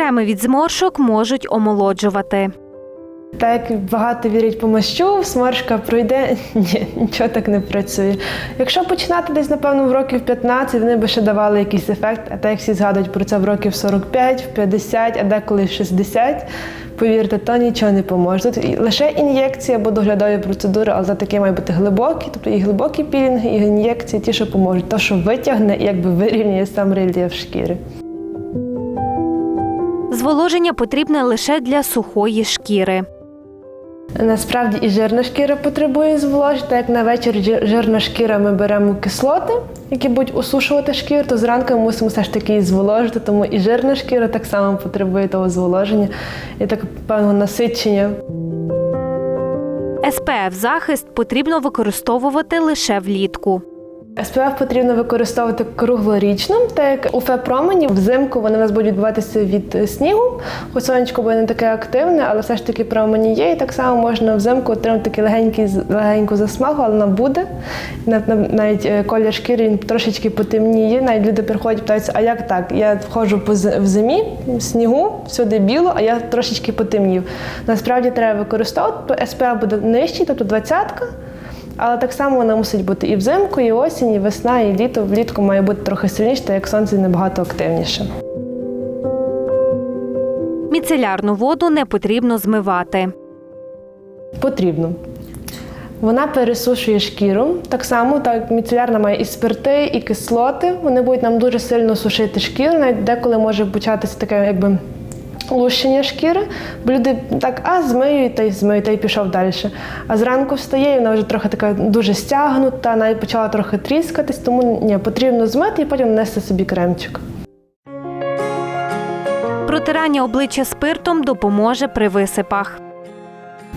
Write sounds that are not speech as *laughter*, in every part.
Креми від зморшок можуть омолоджувати. Так як багато вірять по мощу, сморшка пройде. *laughs* Ні, нічого так не працює. Якщо починати десь, напевно, в років 15, вони би ще давали якийсь ефект, а так як всі згадують про це в років 45, в 50, а деколи в 60, повірте, то нічого не поможе. Тут лише ін'єкція або доглядові процедури, але такі мають бути глибокі, тобто і глибокі пілінги, і ін'єкції, ті, що поможуть. То, що витягне і якби вирівнює сам рельєф шкіри. Зволоження потрібне лише для сухої шкіри. Насправді і жирна шкіра потребує зволоження, так як на вечір жирна шкіра ми беремо кислоти, які будуть осушувати шкіру, то зранку ми мусимо все ж таки її зволожити, тому і жирна шкіра так само потребує того зволоження і так певного насичення. СПФ захист потрібно використовувати лише влітку. СПФ потрібно використовувати круглорічно, так як у фе-промені взимку вони у нас будуть відбуватися від снігу, хоч сонечко буде не таке активне, але все ж таки промені є. І так само можна взимку отримати такий легенький легеньку засмагу, але вона буде. Нав- нав- Навіть е, колір шкіри він трошечки потемніє. Навіть люди приходять, питаються, а як так? Я ходжу по з- в зимі, в снігу, всюди біло, а я трошечки потемнів. Насправді треба використовувати. СПФ буде нижчий, тобто двадцятка. Але так само вона мусить бути і взимку, і осінь, і весна, і літо. Влітку має бути трохи сильніше, так як сонце набагато активніше. Міцелярну воду не потрібно змивати. Потрібно. Вона пересушує шкіру. Так само, так міцелярна має і спирти, і кислоти. Вони будуть нам дуже сильно сушити шкіру. Навіть деколи може початися таке, якби. Лущення шкіри, бо люди так, а змию та й змию, та й пішов далі. А зранку встає, і вона вже трохи така дуже стягнута, навіть почала трохи тріскатись, тому ні, потрібно змити і потім нанести собі кремчик. Протирання обличчя спиртом допоможе при висипах.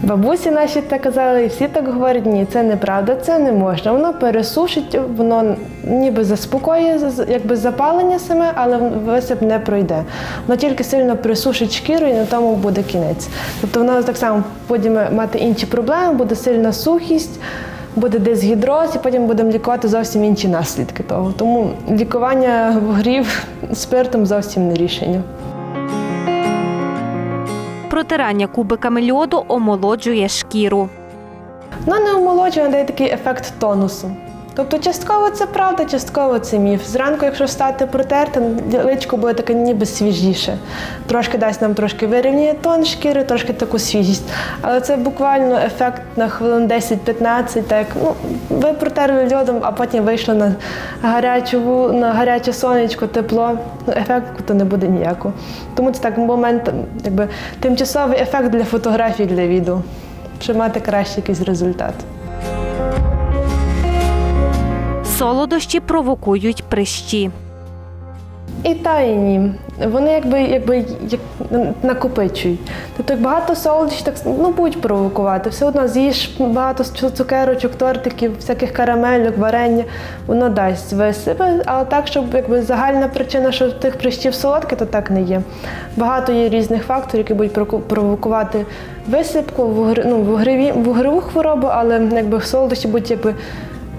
Бабусі наші так казали, і всі так говорять, ні, це неправда, це не можна. Воно пересушить, воно ніби заспокоює якби запалення саме, але висип не пройде. Воно тільки сильно присушить шкіру і на тому буде кінець. Тобто воно так само потім мати інші проблеми, буде сильна сухість. Буде дезгідроз, і потім будемо лікувати зовсім інші наслідки того. Тому лікування вугрів спиртом зовсім не рішення. Протирання кубиками льоду омолоджує шкіру. Вона не омолоджує, дає такий ефект тонусу. Тобто частково це правда, частково це міф. Зранку, якщо встати протерти, личко буде таке ніби свіжіше. Трошки дасть нам трошки вирівнює тон шкіри, трошки таку свіжість. Але це буквально ефект на хвилин 10-15, так ну, ви протерли льодом, а потім вийшли на гарячу, на гаряче сонечко, тепло. Ну, ефекту не буде ніякого. Тому це так момент, якби тимчасовий ефект для фотографій, для відео, щоб мати кращий якийсь результат. Солодощі провокують прищі. І та і ні. Вони якби, якби як накопичують. Тобто як багато солодощів так ну, будуть провокувати. Все одно з'їж багато цукерочок, тортиків, всяких карамельок, варення, воно дасть висипи. Але так, щоб якби загальна причина, що тих прищів солодке, то так не є. Багато є різних факторів, які будуть провокувати висипку, вугр, ну, вугреві, вугреву хворобу, але якби солодощі будуть якби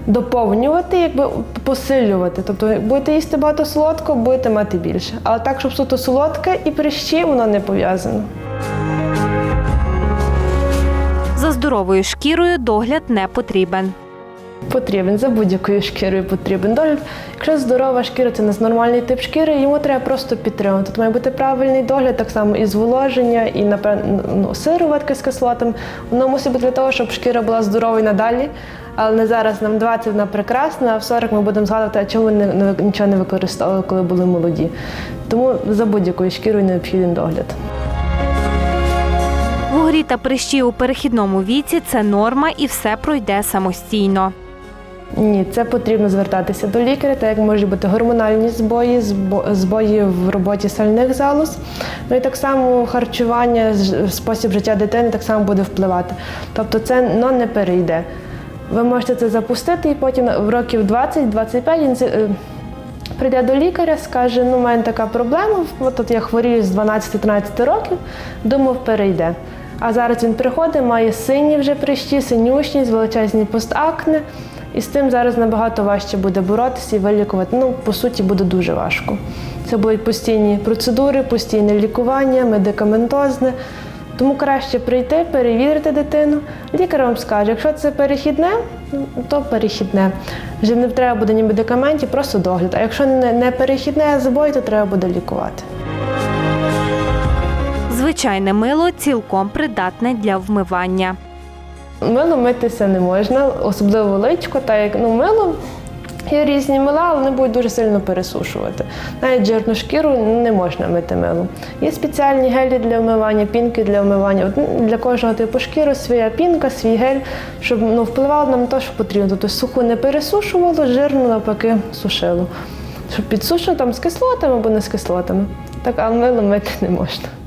доповнювати, якби посилювати. Тобто, будете їсти багато солодкого, будете мати більше. Але так, щоб суто солодке і прищі, воно не пов'язано. За здоровою шкірою догляд не потрібен. Потрібен за будь-якою шкірою потрібен догляд. Якщо здорова шкіра, це нас нормальний тип шкіри, йому треба просто підтримувати. Тут має бути правильний догляд, так само і зволоження, і напевно ну, сироватки з кислотами. Воно мусить бути для того, щоб шкіра була здоровою надалі. Але не зараз нам 20 вона прекрасна, а в 40 ми будемо згадувати, а чому ми нічого не використовували, коли були молоді. Тому за будь-якою шкірою необхідний догляд. Вугрі та прищі у перехідному віці це норма і все пройде самостійно. Ні, це потрібно звертатися до лікаря, так як можуть бути гормональні збої, збої в роботі сальних залоз. Ну і так само харчування, спосіб життя дитини так само буде впливати. Тобто це ну, не перейде. Ви можете це запустити і потім в років 20-25 він е, прийде до лікаря, скаже, ну, у мене така проблема, от тут я хворію з 12-13 років, думав, перейде. А зараз він приходить, має сині вже прищі, синюшність, величезні постакне. І з тим зараз набагато важче буде боротися і вилікувати. Ну, по суті, буде дуже важко. Це будуть постійні процедури, постійне лікування, медикаментозне. Тому краще прийти, перевірити дитину. Лікар вам скаже, якщо це перехідне, то перехідне. Вже не треба буде ні медикаментів, просто догляд. А якщо не, не перехідне а забой, то треба буде лікувати. Звичайне мило цілком придатне для вмивання. Мило митися не можна, особливо личко, так як ну, мило. Є різні мила, але вони будуть дуже сильно пересушувати. Навіть жирну шкіру не можна мити милом. Є спеціальні гелі для вмивання, пінки для вмивання. Для кожного типу шкіри своя пінка, свій гель, щоб ну, впливало нам на те, що потрібно. Тобто суху не пересушувало, жирну навпаки сушило. Щоб підсушило там з кислотами або не з кислотами. Так, а мило мити не можна.